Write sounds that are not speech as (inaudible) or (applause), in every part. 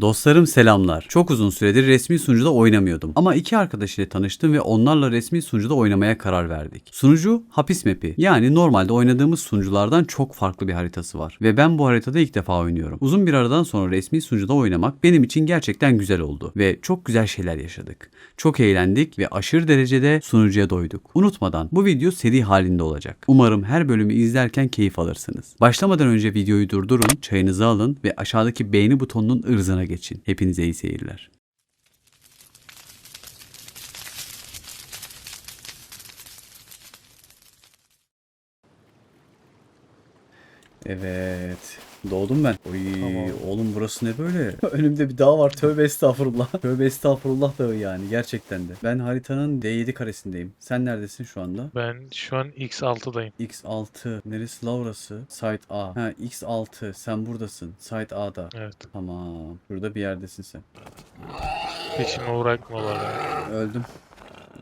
Dostlarım selamlar. Çok uzun süredir resmi sunucuda oynamıyordum. Ama iki arkadaş ile tanıştım ve onlarla resmi sunucuda oynamaya karar verdik. Sunucu hapis map'i. Yani normalde oynadığımız sunuculardan çok farklı bir haritası var. Ve ben bu haritada ilk defa oynuyorum. Uzun bir aradan sonra resmi sunucuda oynamak benim için gerçekten güzel oldu. Ve çok güzel şeyler yaşadık. Çok eğlendik ve aşırı derecede sunucuya doyduk. Unutmadan bu video seri halinde olacak. Umarım her bölümü izlerken keyif alırsınız. Başlamadan önce videoyu durdurun, çayınızı alın ve aşağıdaki beğeni butonunun ırzına geçin. Hepinize iyi seyirler. Evet. Doğdum ben. Oy Tamam. oğlum burası ne böyle? (laughs) Önümde bir dağ var. Tövbe estağfurullah. (laughs) Tövbe estağfurullah dağı yani gerçekten de. Ben haritanın D7 karesindeyim. Sen neredesin şu anda? Ben şu an X6'dayım. X6. Neresi la orası? Site A. Ha X6. Sen buradasın. Site A'da. Evet. Tamam. Burada bir yerdesin sen. Peşime bırakmıyorlar ya. Öldüm.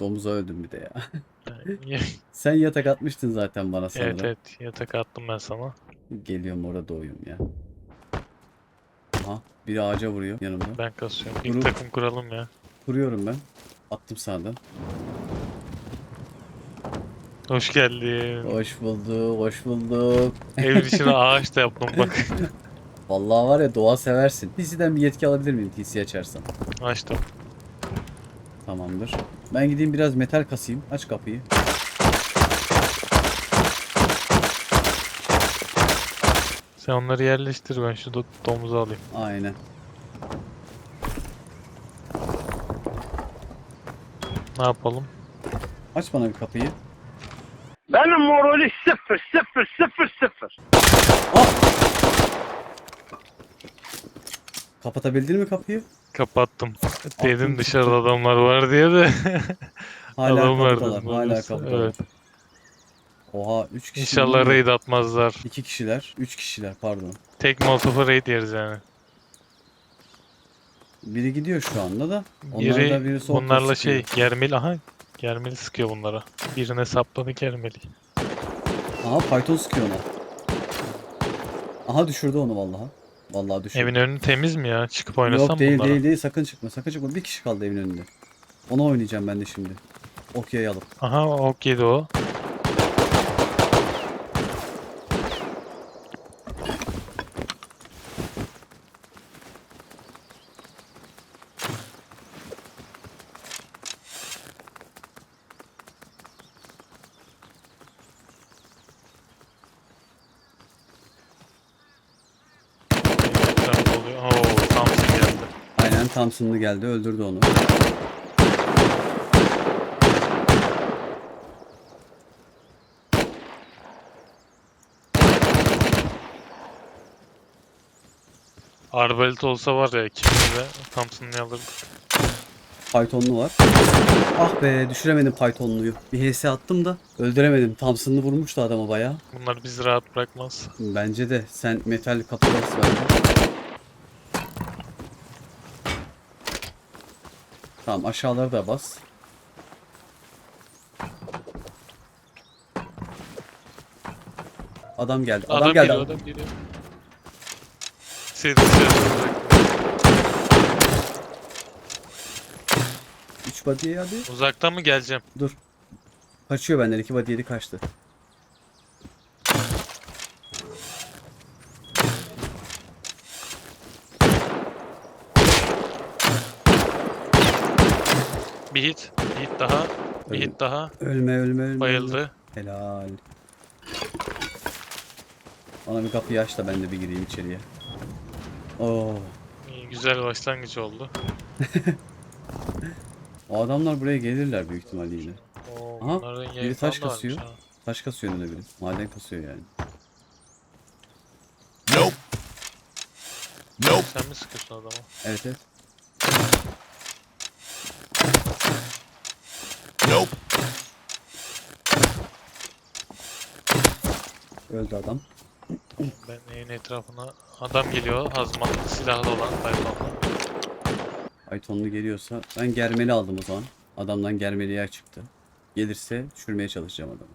Domuza öldüm bir de ya. Yani- (laughs) Sen yatak atmıştın zaten bana sonra. evet evet yatak attım ben sana. Geliyorum orada doğuyum ya. Aha. Biri ağaca vuruyor yanımda. Ben kasıyorum. İlk takım kuralım ya. Kuruyorum ben. Attım sağdan. Hoş geldin. Hoş bulduk, hoş bulduk. Evin içine (laughs) ağaç da yaptım bak. (laughs) Vallahi var ya doğa seversin. TC'den bir yetki alabilir miyim TC açarsam? Açtım. Tamamdır. Ben gideyim biraz metal kasayım. Aç kapıyı. Sen onları yerleştir ben şu do- domuzu alayım. Aynen. Ne yapalım? Aç bana bir kapıyı. Benim morali sıfır sıfır sıfır sıfır. Kapatabildin mi kapıyı? Kapattım. Dedim dışarıda adamlar var diye de. Hala (laughs) Adam vardı. kapıdalar. Hala Evet. kapıdalar. Oha 3 kişi. İnşallah raid atmazlar. 2 kişiler. 3 kişiler pardon. Tek molotof'a raid yeriz yani. Biri gidiyor şu anda da. Biri biri sol bunlarla kol şey germeli aha germeli sıkıyor bunlara. Birine sapladı germeli. Aha Python sıkıyor ona. Aha düşürdü onu vallahi. Vallahi düşürdü. Evin önü temiz mi ya? Çıkıp oynasam Yok değil bunlara. değil değil sakın çıkma sakın çıkma. Bir kişi kaldı evin önünde. Ona oynayacağım ben de şimdi. Okyayı alıp. Aha ok yedi o. Etrafta oluyor. Oo, Thompson geldi. Aynen Thompson'lı geldi öldürdü onu. Arbalet olsa var ya ikimiz de Thompson'ı alırdık. Pythonlu var. Ah be düşüremedim Pythonluyu. Bir HS attım da öldüremedim. Thompson'lı vurmuştu adamı bayağı. Bunlar bizi rahat bırakmaz. Bence de sen metal kapılarız bence. Tamam aşağıları da bas. Adam geldi. Adam, Adam, geldi. geliyor, adam geliyor. Seri seri bırak. 3 body'ye hadi. Uzaktan mı geleceğim? Dur. Kaçıyor benden. 2 body yedi kaçtı. Bir hit. Bir hit daha. Bir Öyle. hit daha. Ölme ölme ölme. Bayıldı. Helal. Bana bir kapıyı aç da ben de bir gireyim içeriye. Oo. İyi, güzel başlangıç oldu. (laughs) O adamlar buraya gelirler büyük ihtimalle yine. Oo, Aha, bunların biri taş kasıyor. ha. Taş kasıyor önünde biri. Maden kasıyor yani. Nope. Nope. Sen mi sıkıyorsun adamı? Evet evet. Öldü adam. Ben evin etrafına adam geliyor. Hazmatlı silahlı olan Python'la. Aytonlu geliyorsa ben germeli aldım o zaman. Adamdan germeli yer çıktı. Gelirse düşürmeye çalışacağım adamı.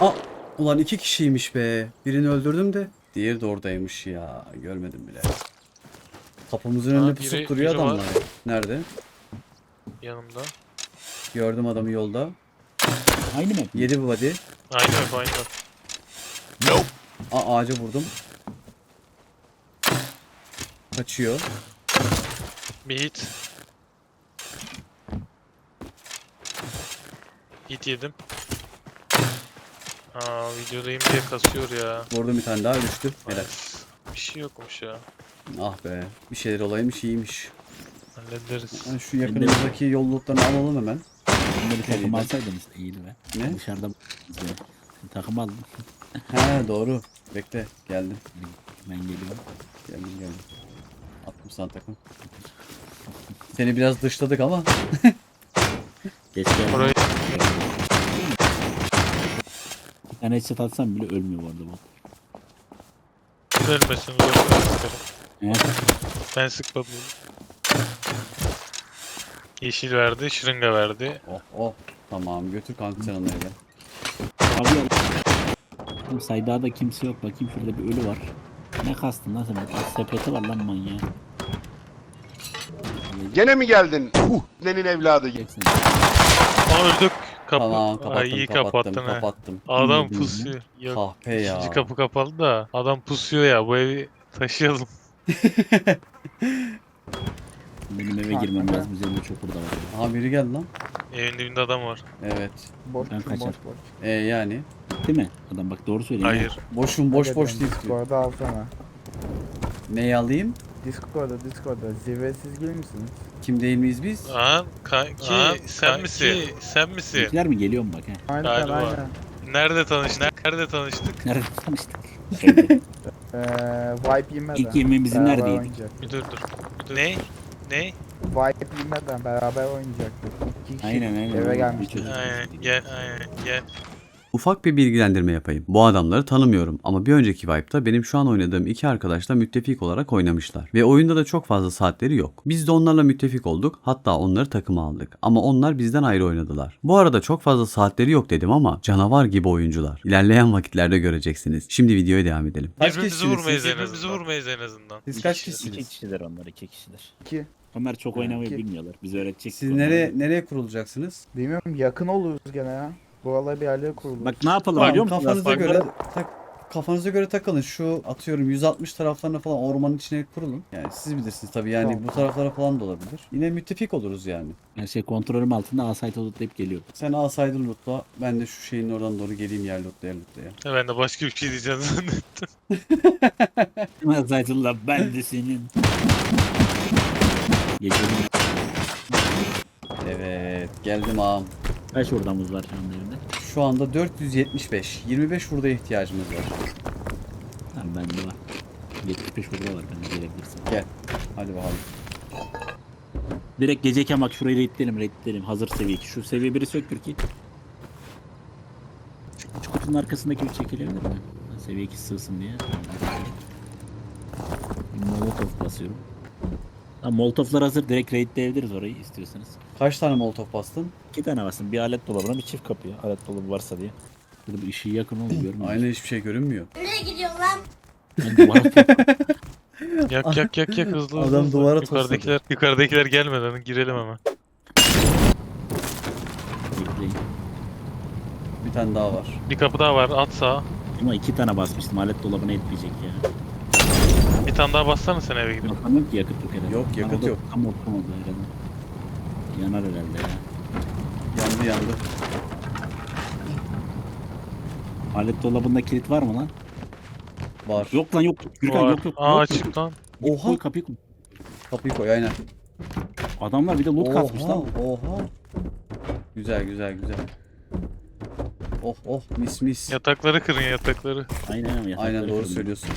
Aa, ulan iki kişiymiş be. Birini öldürdüm de. Diğeri de oradaymış ya. Görmedim bile. Kapımızın önünde biri- pusup duruyor biri var. adamlar. Nerede? Yanımda. Gördüm adamı yolda. Aynı mı? Yedi bu body. Aynı map aynı. Nope. Aa, ağaca vurdum. Kaçıyor. Bir hit. Hit yedim. Aa videodayım diye kasıyor ya. Vurdum bir tane daha düştü. Helal. Bir şey yokmuş ya. Ah be. Bir şeyler olaymış iyiymiş. Hallederiz. Yani şu yakınımızdaki yol lootlarını alalım hemen. Ben de bir takım Elinde. alsaydınız iyiydi be. Ne? Dışarıda. Takım aldım. He doğru. Bekle. Geldim. Ben geliyorum. Geldim geldim. Attım sana takım. Seni biraz dışladık ama. (laughs) Geç geldim. Orayı Bir tane headshot atsam bile ölmüyor bu arada bu. ölmesin. Evet. Ben sıkmadım. Yeşil verdi, şırınga verdi. Oh oh. Tamam götür kanka sen onları eve. Abi. Oğlum Sayda'da kimse yok. Bakayım şurada bir ölü var. Ne kastın lan sen? Sepeti var lan manyağı. Gene mi geldin? Uh, senin evladı. Geçsin. Aa öldük. Kapı. Tamam kapattım Ay iyi kapattım kapattın ha. kapattım. Adam Bilmiyorum pusuyor. Yok. Kahpe ya. İkinci kapı kapalı da adam pusuyor ya bu evi taşıyalım. (laughs) Benim eve girmem lazım. Üzerimde çukur da var. Aha biri geldi lan. Evin dibinde adam var. Evet. Boş Ben boş kaçar. boş. boş. E yani. Değil mi? Adam bak doğru söylüyor. Hayır. Boşum boş boş değil. diyor. Discord'a alsana. Neyi alayım? Discord'da Discord'da zirvesiz gelir misiniz? Kim değil miyiz biz? Aa kanki sen misin? Sen misin? Bizimkiler mi geliyor mu bak he? Aynen Galiba. aynen. Nerede tanıştık? Nerede tanıştık? Nerede tanıştık? (laughs) Ee, Vibe yemeden. İlk yemeği bizim beraber neredeydik? Bir dur dur. Bir dur. Ne? Ne? Vibe yemeden beraber oynayacaktık. İki kişi Aynen aynen. eve gelmiştik. Aynen gel aynen gel. Ufak bir bilgilendirme yapayım. Bu adamları tanımıyorum ama bir önceki Vibe'da benim şu an oynadığım iki arkadaşla müttefik olarak oynamışlar. Ve oyunda da çok fazla saatleri yok. Biz de onlarla müttefik olduk hatta onları takıma aldık. Ama onlar bizden ayrı oynadılar. Bu arada çok fazla saatleri yok dedim ama canavar gibi oyuncular. İlerleyen vakitlerde göreceksiniz. Şimdi videoya devam edelim. Birbirimizi vurmayız en azından. Vurmayız en azından. Siz İki kaç kişiler- kişisiniz? İki kişiler onlar iki kişiler. İki. Onlar çok oynamayı İki. bilmiyorlar. Biz öğretecek. Siz nereye nereye kurulacaksınız? Bilmiyorum yakın oluruz gene ya. Buralara bir yerlere kurulur. Bak ne yapalım Tamam, biliyor musun? kafanıza göre tak, kafanıza göre takılın. Şu atıyorum 160 taraflarına falan ormanın içine kurulun. Yani siz bilirsiniz tabii yani Tamam. bu taraflara falan da olabilir. Yine müttefik oluruz yani. Her şey kontrolüm altında asayt lootlayıp geliyor. Sen alsaydın lootla ben de şu şeyin oradan doğru geleyim yer lootlaya lootlaya. Ben de başka bir şey diyeceğim zannettim. (laughs) Asaytullah ben de senin. Geçelim. Evet geldim ağam. Kaç ordamız var şu anda? Şu anda 475. 25 hurda ihtiyacımız var. Tamam bende var. 75 orada var bende gelebilirsin. Gel. Hadi bakalım. Direkt geceyken bak şurayı raidleyelim raidleyelim. Hazır seviye 2. Şu seviye 1'i söktür ki. Şu, şu kutunun arkasındaki bir çekilebilir mi? Seviye 2 sığsın diye. Molotov basıyorum. Tamam molotoflar hazır. Direkt raidleyebiliriz orayı istiyorsanız. Kaç tane molotof bastın? İki tane basın. Bir alet dolabına bir çift kapıya. Alet dolabı varsa diye. Burada bir ışığı yakın oldu görmüyor Aynen hiçbir şey görünmüyor. Nereye gidiyorsun lan? Duvara (laughs) Yak yak yak yak hızlı hızlı. Adam hızlı. duvara yukarıdakiler, yukarıdakiler gelmeden girelim hemen. bekleyin. Bir tane daha var. Bir kapı daha var at sağa. Ama iki tane basmıştım. Alet dolabına etmeyecek ya. Bir tane daha bassana sen eve gidip. Bakamıyorum ki yakıt yok herhalde. Yok, yakıt yok. Tam oturmadı herhalde. Yanar herhalde ya. Yandı yandı. Alet dolabında kilit var mı lan? Var. Yok lan yok. Gürkan Var. yok yok. Aa yok, açık lan. Yok. Oha. Koy kapıyı koy. Kapıyı koy aynen. Adamlar bir de loot kasmış Oha, lan. Oha. Güzel güzel güzel. Oh oh mis mis. Yatakları kırın yatakları. Aynen yatakları Aynen doğru söylüyorsun.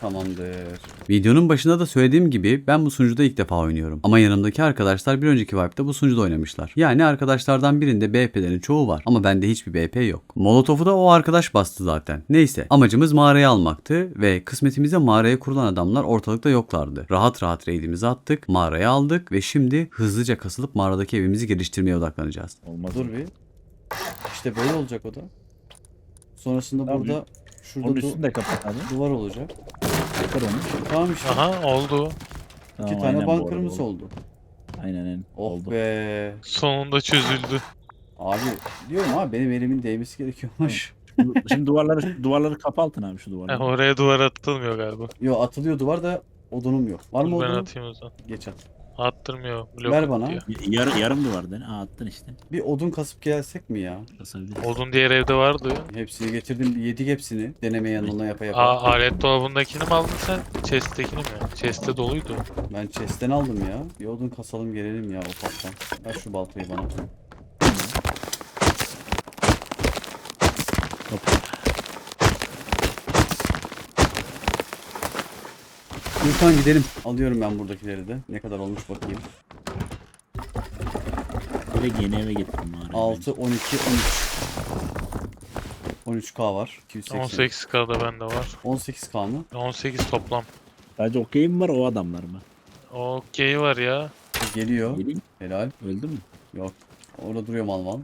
Tamamdır. Videonun başında da söylediğim gibi ben bu sunucuda ilk defa oynuyorum. Ama yanımdaki arkadaşlar bir önceki Vibe'da bu sunucuda oynamışlar. Yani arkadaşlardan birinde BP'lerin çoğu var ama bende hiçbir BP yok. Molotof'u da o arkadaş bastı zaten. Neyse amacımız mağarayı almaktı ve kısmetimize mağaraya kurulan adamlar ortalıkta yoklardı. Rahat rahat raidimizi attık, mağarayı aldık ve şimdi hızlıca kasılıp mağaradaki evimizi geliştirmeye odaklanacağız. Olmaz. Dur bir. İşte böyle olacak o da. Sonrasında Tabii. burada şurada Onun du- üstünü de kapat abi. (laughs) duvar olacak. Kır onu. Tamam işte. Aha oldu. Tamam, İki tane aynen bu arada bunkerımız oldu. oldu. Aynen aynen. Oh oldu. be. Sonunda çözüldü. Abi diyorum abi benim elimin değmesi gerekiyormuş. Şimdi duvarları duvarları kapa altına abi şu duvarları. oraya duvar atılmıyor galiba. Yo atılıyor duvar da odunum yok. Var mı Dur ben odunun? atayım o zaman. Geç at. Attırmıyor. Blok Ver bana. atıyor. Yarı, yarım duvardan. Aa attın işte. Bir odun kasıp gelsek mi ya? Basabiliriz. Odun diğer evde vardı. Hepsini getirdim. Yedik hepsini. Deneme yanına yapa yapa. Aa, alet dolabındakini mi aldın sen? Chest'tekini mi? Chest'te doluydu. Ben chest'ten aldım ya. Bir odun kasalım gelelim ya ufaktan. Ver şu baltayı bana. Gürkan gidelim. Alıyorum ben buradakileri de. Ne kadar olmuş bakayım. Direkt yeni eve gittim bari. 6, 12, 13. 13k var. 280. 18K'da bende var. 18k mı? 18 toplam. Sadece okey mi var o adamlar mı? Okey var ya. Geliyor. Geleyim. Helal. Öldü mü? Yok. Orada duruyor mal mal.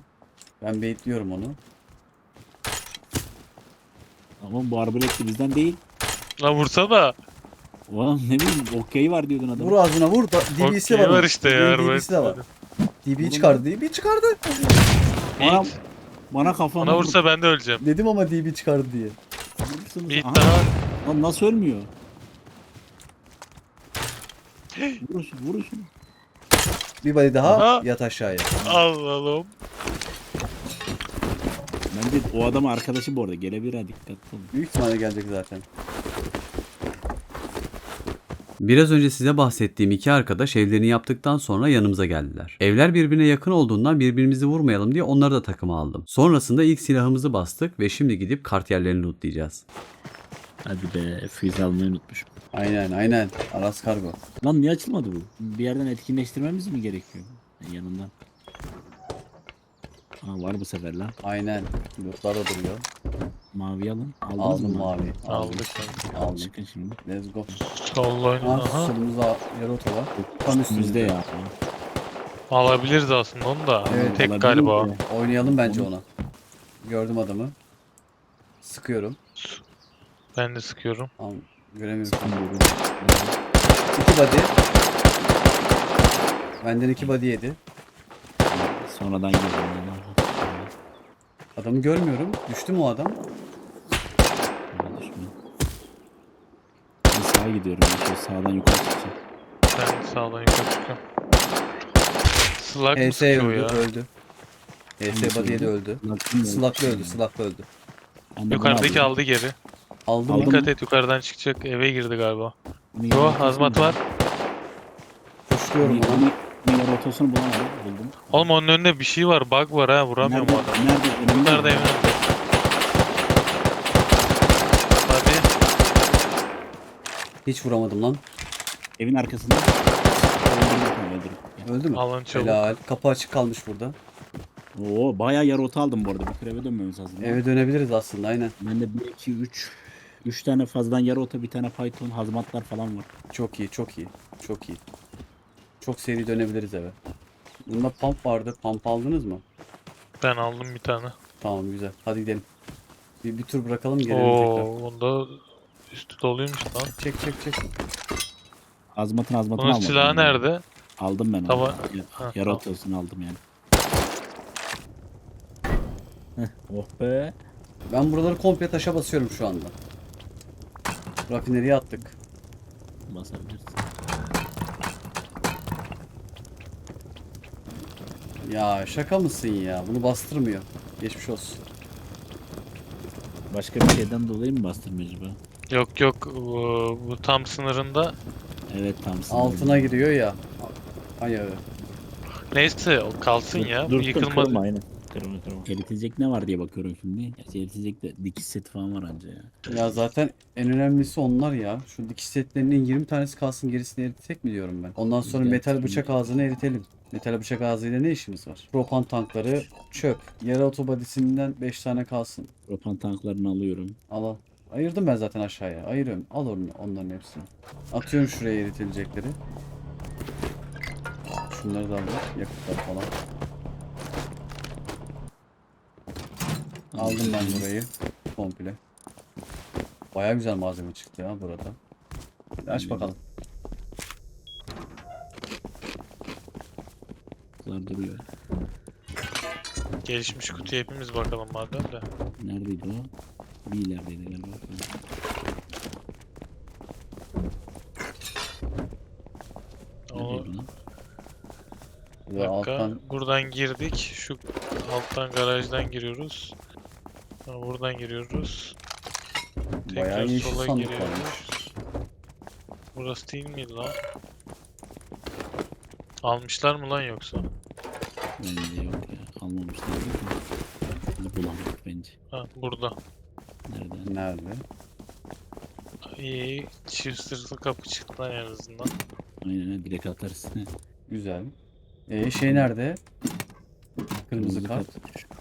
Ben baitliyorum onu. Ama bu arbalet de bizden değil. La vursa da. Oğlum ne bileyim okey var diyordun adam. Vur ağzına vur. Da, DB'si Okey var. var işte ya. DB'si de var. arbalet. DB çıkardı. DB çıkardı. Bana, Yiğit. bana kafama Ona vursa ben de öleceğim. Dedim ama DB çıkardı diye. vurursunuz. Yiğit Aha, daha. Lan nasıl ölmüyor? vurun şunu. Bir body daha Aha. yat aşağıya. Alalım. Bence o adam arkadaşı bu arada. Gelebilir ha dikkatli olun. Büyük ihtimalle gelecek zaten. Biraz önce size bahsettiğim iki arkadaş evlerini yaptıktan sonra yanımıza geldiler. Evler birbirine yakın olduğundan birbirimizi vurmayalım diye onları da takıma aldım. Sonrasında ilk silahımızı bastık ve şimdi gidip kart yerlerini lootlayacağız. Hadi be füze almayı unutmuşum. Aynen aynen. Aras kargo. Lan niye açılmadı bu? Bir yerden etkinleştirmemiz mi gerekiyor? Yanından. Aa var bu sefer lan. Aynen. Lootlar da duruyor. Mavi alın. Aldınız Aldım mı mavi. Aldım. Aldık. Aldım. Çıkın şimdi. Let's go. Solla oyna. Ha, Aha. solumuzda yarı oto var. Tam Üstümüzde ya. Alabiliriz aslında onu da. Evet, Tek olabilir galiba. mi? Oynayalım bence Onu- ona. Gördüm adamı. Sıkıyorum. Ben de sıkıyorum. Tamam. Göremiyorum. İki body. Benden iki body yedi. Sonradan geldim. Adamı görmüyorum. Düştü mü o adam? Ben sağa gidiyorum. Ben şöyle sağdan yukarı çıkacağım. Ben sağdan yukarı çıkıyorum. Slug mı HS sıkıyor öldü. ya? Öldü. HS body'ye de öldü. Slaklı öldü. Slaklı öldü. Bunu Yukarıdaki aldı geri. Aldım Aldım. mı? Dikkat et yukarıdan çıkacak. Eve girdi galiba. Yo hazmat var. Kuşluyorum Bunu, onu. yarı otosunu bulamadım. Buldum. Oğlum onun önünde bir şey var. Bug var ha. Vuramıyorum Nerede? o adamı. Nerede? Önümde mi? evin önünde. Hadi. Hiç vuramadım lan. Evin arkasında. Öldürdüm. Ya. Öldü mü? Alın çabuk. Helal. Kapı açık kalmış burada. Oo bayağı yarı oto aldım bu arada. Bir kere eve dönmemiz lazım. Eve dönebiliriz aslında aynen. Bende 1, 2, 3. 3 tane fazladan yarı oto, bir tane Python, hazmatlar falan var. Çok iyi, çok iyi. Çok iyi. Çok seri dönebiliriz eve. Bunda pump vardı. Pump aldınız mı? Ben aldım bir tane. Tamam güzel. Hadi gidelim. Bir, bir tur bırakalım gelelim tekrar. Oo, bunda üstü doluymuş lan. Çek çek çek. Hazmatın hazmatını Bunun almadım. silahı yani. nerede? Aldım ben onu. Tava- Ya- Ha, tamam. otosunu aldım yani. Heh, oh be. Ben buraları komple taşa basıyorum şu anda. Rafineriye attık. Basabilirsin. Ya şaka mısın ya? Bunu bastırmıyor. Geçmiş olsun. Başka bir şeyden dolayı mı bastırmıyor acaba? Yok yok bu, bu tam sınırında. Evet tam sınırlı. Altına giriyor ya. Ay ay. Neyse o kalsın Dur- ya. dur, yıkılmadı. kırma, aynen. Kırma kırma. Eritecek ne var diye bakıyorum şimdi. Gerçi eritecek de dikiş seti falan var anca ya. Ya zaten en önemlisi onlar ya. Şu dikiş setlerinin 20 tanesi kalsın gerisini eritecek mi diyorum ben. Ondan sonra metal bıçak ağzını eritelim. Metal bıçak ağzıyla ne işimiz var? Propan tankları çöp. Yarı otobadisinden 5 tane kalsın. Propan tanklarını alıyorum. Al al. Ayırdım ben zaten aşağıya. Ayırıyorum. Al onu, onların hepsini. Atıyorum şuraya eritilecekleri. Şunları da al. bak, Yakıtlar falan. Aldım ben burayı. Komple. Baya güzel malzeme çıktı ya burada. Hadi aç bakalım. Duruyor. Gelişmiş kutuya hepimiz bakalım madem de. Neredeydi o? Bir ilerideydi galiba. O, Ve dakika. alttan Buradan girdik. Şu alttan garajdan giriyoruz. Sonra buradan giriyoruz. bayağı Tekrar iyi sola sandık giriyoruz. Burası değil miydi lan? Almışlar mı lan yoksa? Bence yok ya. Almamışlar. Bunu bulamadık bence. Ha burada. Nerede? Nerede? İyi. Çift sırtlı kapı çıktı lan en azından. Aynen ha, direkt atarız. (laughs) Güzel. E şey nerede? Kırmızı kart.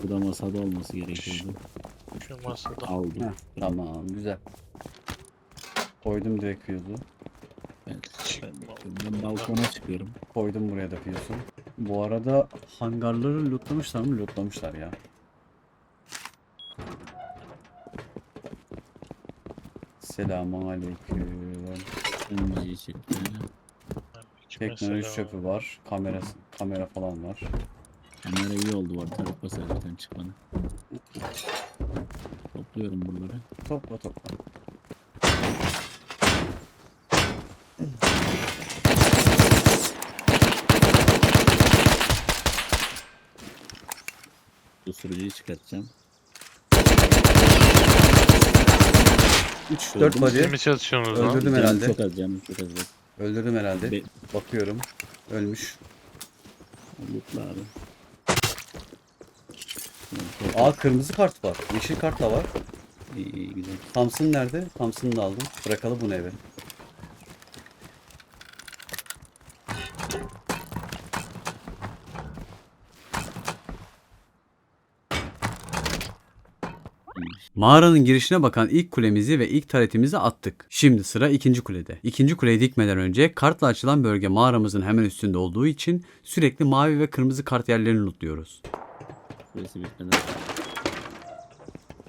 Burada masada olması gerekiyordu. Şu masada. Aldım. Heh, tamam güzel. Koydum direkt fuse'u. Ben, ben, ben balkona çıkıyorum. Koydum buraya da fuse'u. Bu arada hangarları lootlamışlar mı? Lootlamışlar ya. Selamun aleyküm. Çıktı. Teknoloji çöpü var. Kamerası, kamera falan var. Kamera iyi oldu var. Tarık basar zaten çıkmanı. Topluyorum buraları. Topla topla. Susturucuyu çıkartacağım. 3 4 Öldüm. body. Siz mi çalışıyorsunuz lan? Öldürdüm Canım herhalde. Çok az canım çok az. Öldürdüm herhalde. Be- Bakıyorum. Ölmüş. Mutlu abi. Aa kırmızı kart var. Yeşil kart da var. İyi, iyi güzel. Thompson nerede? Thompson'ı da aldım. Bırakalım bunu eve. Mağaranın girişine bakan ilk kulemizi ve ilk taretimizi attık. Şimdi sıra ikinci kulede. İkinci kuleyi dikmeden önce kartla açılan bölge mağaramızın hemen üstünde olduğu için sürekli mavi ve kırmızı kart yerlerini lootluyoruz. Bitmeden.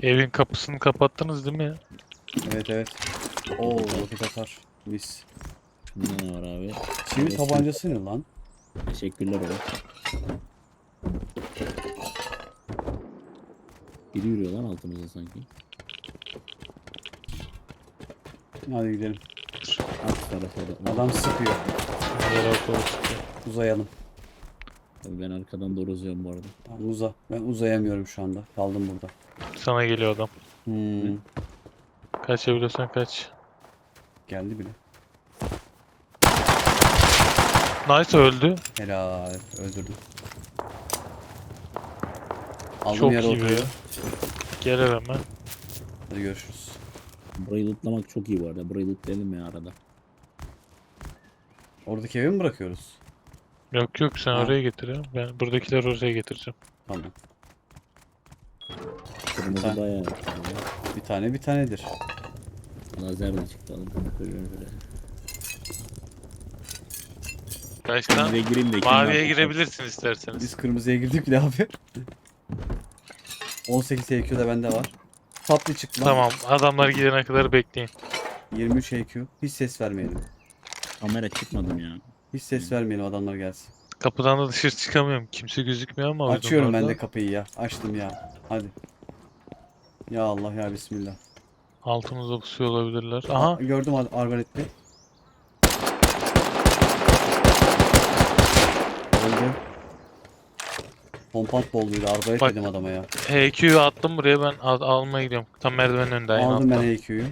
Evin kapısını kapattınız değil mi? Evet evet. Oo roket atar. Mis. Ne var abi? Çivi Evet. tabancası ne lan? Teşekkürler abi. Biri yürüyor lan altımızda sanki. Hadi gidelim. Alt tarafa da. Adam sıkıyor. Uzayalım. Abi ben arkadan doğru uzuyorum bu arada. Tamam, uza. Ben uzayamıyorum şu anda. Kaldım burada. Sana geliyor adam. Hmm. Kaçabiliyorsan kaç. Geldi bile. Nice öldü. Helal. Öldürdüm. Aldım Çok yere iyi be. oturuyor. Gel hemen. Hadi görüşürüz. Burayı lootlamak çok iyi bu arada. Burayı lootlayalım ya arada. Oradaki evi mi bırakıyoruz? Yok yok sen Ha. oraya getir ya. Ben buradakileri oraya getireceğim. Tamam. Kırmızı Sen- bayağı. Bir tane bir tanedir. Lazer de çıktı alın. Kim maviye girebilirsin isterseniz. Biz kırmızıya girdik bile abi. 18 EQ de bende var. Tatlı çıktı lan. Tamam adamlar gidene kadar bekleyin. 23 EQ. Hiç ses vermeyelim. Kamera çıkmadım ya. Hiç ses vermeyelim adamlar gelsin. Kapıdan da dışarı çıkamıyorum. Kimse gözükmüyor ama Açıyorum ben de kapıyı ya. Açtım ya. Hadi. Ya Allah ya Bismillah. Altımızda pusuyor olabilirler. Aha. Aha gördüm ar- arbaletli. Öldü. Pompant bolluydu. Arbalet Bak. dedim adama ya. HQ'yu attım buraya ben al- almaya gidiyorum. Tam merdivenin önünde aynı Aldım ben. HQ'yu.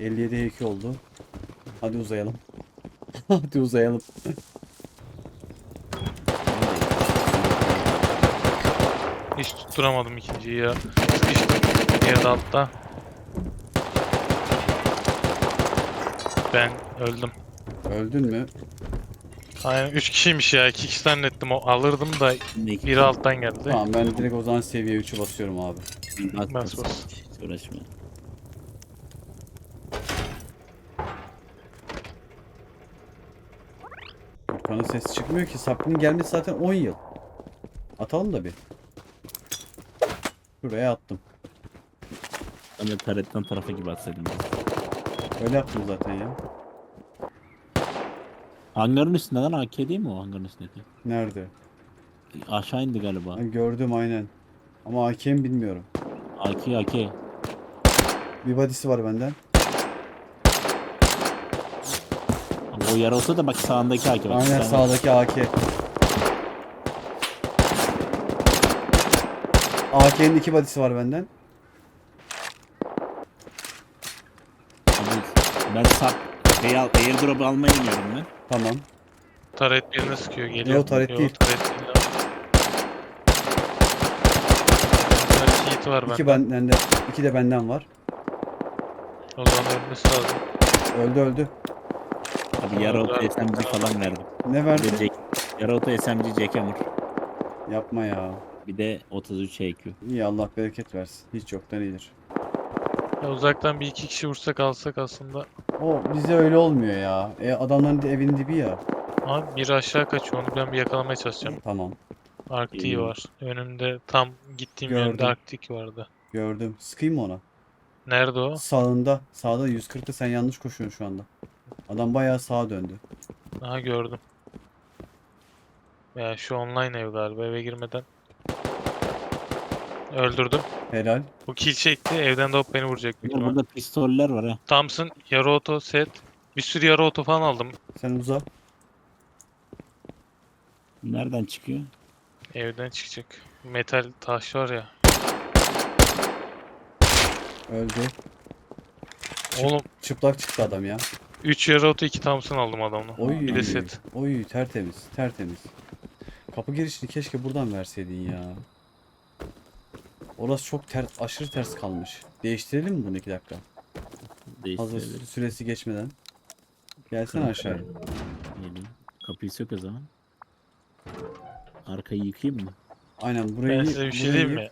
57 HQ oldu. Hadi uzayalım. (laughs) Hadi uzayalım. Hiç tutturamadım ikinciyi ya. Diğeri de altta. Ben öldüm. Öldün mü? Aynen 3 kişiymiş ya. 2 kişi zannettim. O alırdım da biri alttan geldi. Tamam ben direkt o zaman seviye 3'ü basıyorum abi. Bas, Bas, bas. Hiç uğraşma. Furkan'ın sesi çıkmıyor ki. Sapli'nin gelmesi zaten 10 yıl. Atalım da bir. Şuraya attım. Ben de taretten tarafa gibi atsaydım. Öyle yaptım zaten ya. Hangarın üstünde lan AK değil mi o hangarın üstündeki? Nerede? Aşağı indi galiba. Ben gördüm aynen. Ama AK'mi bilmiyorum. AK AK. Bir body'si var benden. Ama o yara olsa da bak sağındaki AK. Bak, Aynen Sen- sağdaki AK. AK'nin iki body'si var benden. Abi, Ben sap şey al, airdrop almaya iniyorum ben. Tamam. Taret birine sıkıyor geliyor. Yok, taret değil. Taret değil. Taret hit var İki bende. benden de, iki de benden var. O zaman ölmesi lazım. Öldü öldü. Abi yara otu SMG falan verdim. Ne Bir verdi? Jack, yara otu SMG Jackhammer. Yapma ya. Bir de 33 EQ. İyi Allah bereket versin. Hiç yoktan iyidir. Ya uzaktan bir iki kişi vursak alsak aslında. O bize öyle olmuyor ya. E, adamların da evinin dibi ya. Abi biri aşağı kaçıyor onu ben bir yakalamaya çalışacağım. Tamam. Arktik İyi. var. Önümde tam gittiğim Gördüm. yönde Arktik vardı. Gördüm. Sıkayım mı ona? Nerede o? Sağında. Sağda 140'ta sen yanlış koşuyorsun şu anda. Adam bayağı sağa döndü. Aha gördüm. Ya şu online ev galiba eve girmeden. Öldürdüm. Helal. Bu kill çekti evden de hop beni vuracak büyük Burada, ihtimal. burada pistoller var ha. Thompson yarı oto set. Bir sürü yarı oto falan aldım Sen uza. Nereden çıkıyor? evden çıkacak. Metal taş var ya. Öldü. Oğlum Çıplak çıktı adam ya. 3 yarı oto 2 Thompson aldım adamla. Oy. Bir de set. Oy tertemiz. Tertemiz. Kapı girişini keşke buradan verseydin ya. Orası çok ters, aşırı ters kalmış. Değiştirelim mi bunu iki dakika? Hazır Değiştirebiliriz. süresi geçmeden. Gelsene aşağıya. Geleyim. Kapıyı sök o zaman. Arkayı yıkayayım mı? Aynen burayı Ben size bir şey burayı diyeyim mi?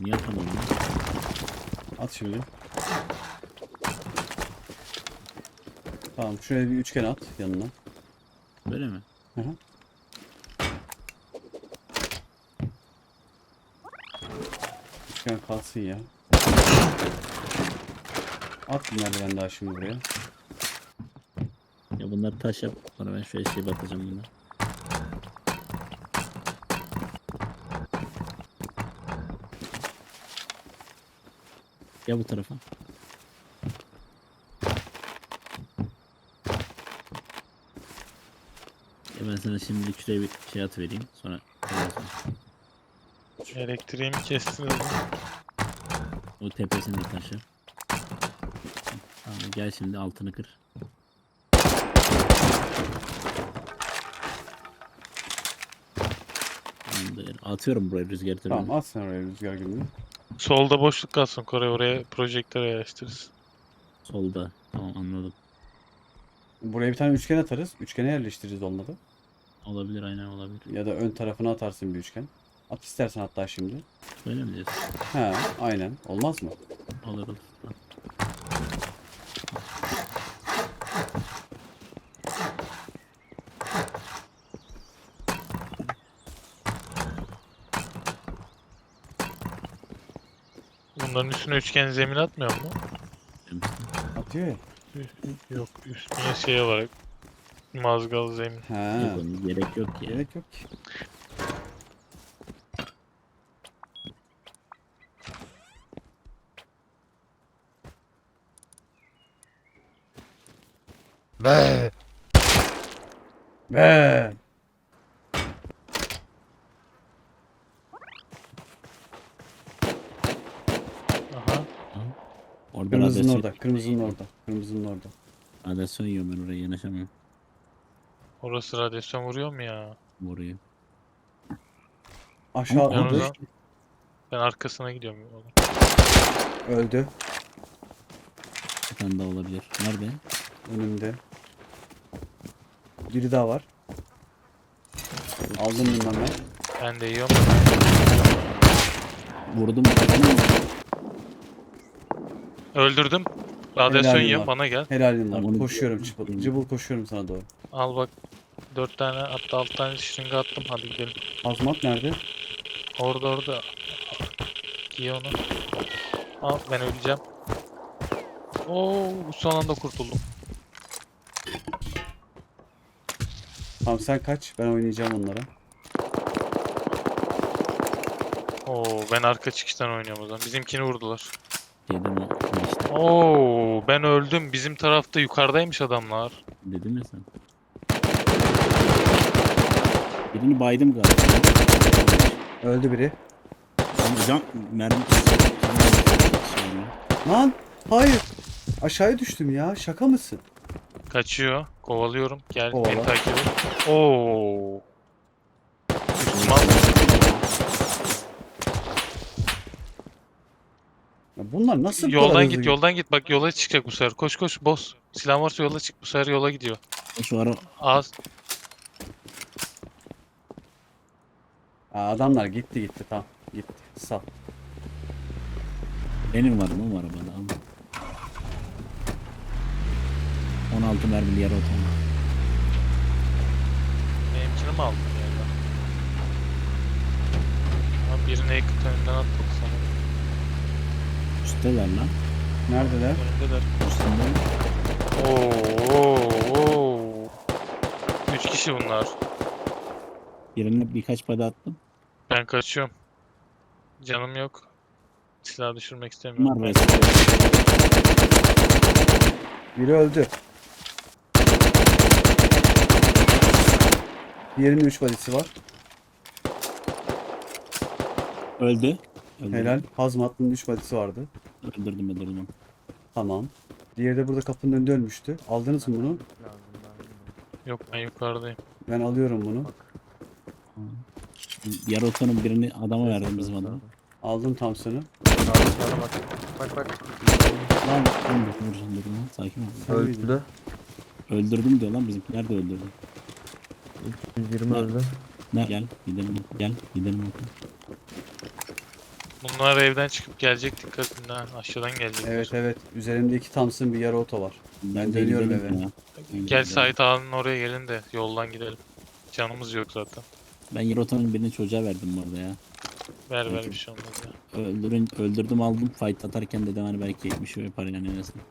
Niye yapamam ya? At şimdi. Tamam şuraya bir üçgen at yanına. Böyle mi? Hı hı. Üçgen kalsın ya. At bunları ben daha şimdi buraya. Ya bunlar taş yap. Sonra ben şöyle şey batacağım bunlar. Gel bu tarafa. Ya ben sana şimdi şuraya bir şey at vereyim. Sonra Elektriğimi kestiniz mi? o tepesini de taş yap. Tamam gel şimdi altını kır. Tamamdır. Atıyorum buraya rüzgar türünü. Tamam at sen oraya rüzgar gülünü. Solda boşluk kalsın Koray oraya projektör yerleştiririz. Solda. Tamam anladım. Buraya bir tane üçgen atarız. Üçgene yerleştiririz olmadı. Olabilir aynen olabilir. Ya da ön tarafına atarsın bir üçgen. At istersen hatta şimdi. Böyle mi diyorsun? He aynen. Olmaz mı? Olur olur. Bunların üstüne üçgen zemin atmıyor mu? Atıyor ya. Yok üstüne şey olarak mazgal zemin. He. Yok onun gerek yok ya. Gerek yok ki. Be. Be. Aha. Orada Kırmızının radyasyon, orada. Kırmızının orada. Kırmızının orada. radyasyon yiyorum ben oraya yanaşamıyorum. Orası radyasyon vuruyor mu ya? Vuruyor. Aşağı Ben o zaman Ben arkasına gidiyorum. Öldü. Bir tane daha olabilir. Nerede? Önümde. Biri daha var. Aldım bundan ben. Ben de yiyorum. Vurdum. vurdum. Öldürdüm. Radyasyon Helalim var. bana gel. Helalim onu- Koşuyorum çıbıl. Cıbıl koşuyorum sana doğru. Al bak. 4 tane hatta 6 tane şırınga attım. Hadi gidelim. Azmat nerede? Orada orada. Giy onu. Al ben öleceğim. Oo son anda kurtuldum. Tamam sen kaç. Ben oynayacağım onlara. Oo ben arka çıkıştan oynuyorum o zaman. Bizimkini vurdular. Dedim ya. işte. Oo ben öldüm. Bizim tarafta yukarıdaymış adamlar. Dedim ya sen. Birini baydım galiba. Öldü biri. Ama can mermi Lan hayır. Aşağıya düştüm ya. Şaka mısın? Kaçıyor. Kovalıyorum. Gel Kovala. beni takip et. Oo. Düşman. Ya bunlar nasıl bu kadar Yoldan hızlı git, gidiyor? yoldan git. Bak yola çıkacak bu sefer. Koş koş boss. Silah varsa yola çık. Bu sefer yola gidiyor. Şu ara Az. Aa, adamlar gitti gitti tamam. Gitti. Sağ. benim var mı var arabada ama. 16 mermili yarı otomatik. Benimkini mi aldın ya? Ama birini ekip önünden attık sana. Üstteler lan. Neredeler? Önündeler. Üstünde. Oo, oo, oo. Üç kişi bunlar. Birine birkaç pada attım. Ben kaçıyorum. Canım yok. Silah düşürmek istemiyorum. Bunlar Ben- resmen. Biri öldü. Diğerinin 3 badisi var. Öldü. Öldü. Helal. Hazmat'ın 3 badisi vardı. Öldürdüm öldürdüm. Tamam. Diğeri de burada kapının önünde ölmüştü. Aldınız mı bunu? Yok ben yukarıdayım. Ben alıyorum bunu. Yarı otonun birini adama verdim bizim adama. Aldım Thompson'ı. Bak bak. Lan Dur dur dur dur lan sakin ol. Öldü. Öldürdüm diyor lan bizimkiler de öldürdü. 120 öldü. Ne gel gidelim gel gidelim. Bunlar evden çıkıp gelecek dikkatinde. ha, Aşağıdan gelecek. Evet evet. Üzerimde iki Thompson bir yarı oto var. Ben de dönüyorum gidelim eve. ya. Ben Gel gidelim. Sait ağanın oraya gelin de yoldan gidelim. Canımız yok zaten. Ben yarı otonun birini çocuğa verdim bu arada ya. Ver ver bir şey olmaz ya. Öldürün, öldürdüm aldım fight atarken dedim hani belki bir şey yapar yani en azından.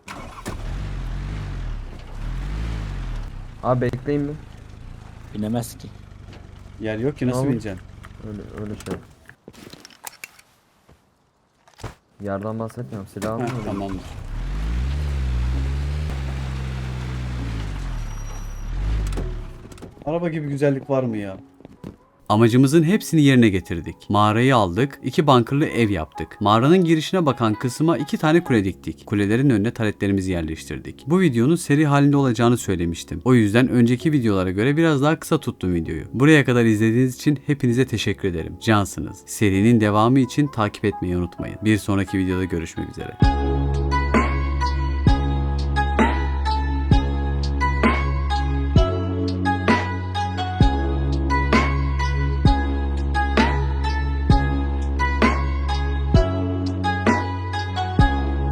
Abi bekleyin mi? Bilemez ki. Yer yok ki nasıl Tamam. bineceksin? Öyle öyle şey. Yerden bahsetmiyorum. Silah almıyorum. tamamdır. Araba gibi güzellik var mı ya? Amacımızın hepsini yerine getirdik. Mağarayı aldık, iki bunkerlı ev yaptık. Mağaranın girişine bakan kısma iki tane kule diktik. Kulelerin önüne taletlerimizi yerleştirdik. Bu videonun seri halinde olacağını söylemiştim. O yüzden önceki videolara göre biraz daha kısa tuttum videoyu. Buraya kadar izlediğiniz için hepinize teşekkür ederim. Cansınız. Serinin devamı için takip etmeyi unutmayın. Bir sonraki videoda görüşmek üzere.